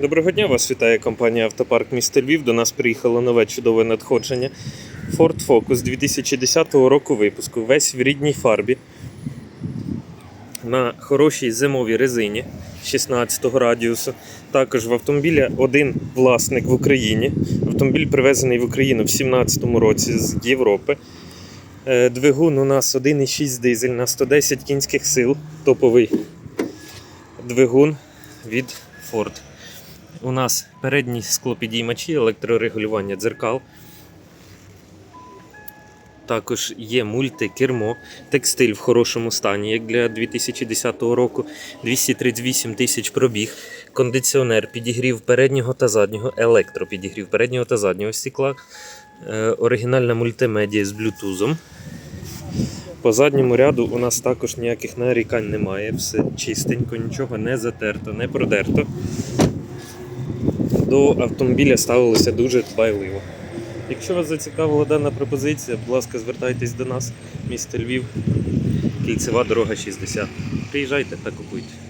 Доброго дня, вас вітає компанія Автопарк міста Львів. До нас приїхало нове чудове надходження. Ford Focus 2010 року випуску. Весь в рідній фарбі. На хорошій зимовій резині 16 радіусу. Також в автомобіля один власник в Україні. Автомобіль привезений в Україну в 2017 році з Європи. Е, Двигун у нас 1,6 дизель на 110 кінських сил. Топовий двигун від Ford. У нас передні склопідіймачі, електрорегулювання дзеркал. Також є мультикермо, текстиль в хорошому стані, як для 2010 року, 238 тисяч пробіг, кондиціонер, підігрів переднього та заднього, електропідігрів переднього та заднього стекла, е, оригінальна мультимедія з блютузом. По задньому ряду у нас також ніяких нарікань немає, все чистенько, нічого не затерто, не продерто до автомобіля ставилося дуже дбайливо. Якщо вас зацікавила дана пропозиція, будь ласка, звертайтесь до нас, місто Львів, кільцева дорога 60. Приїжджайте та купуйте.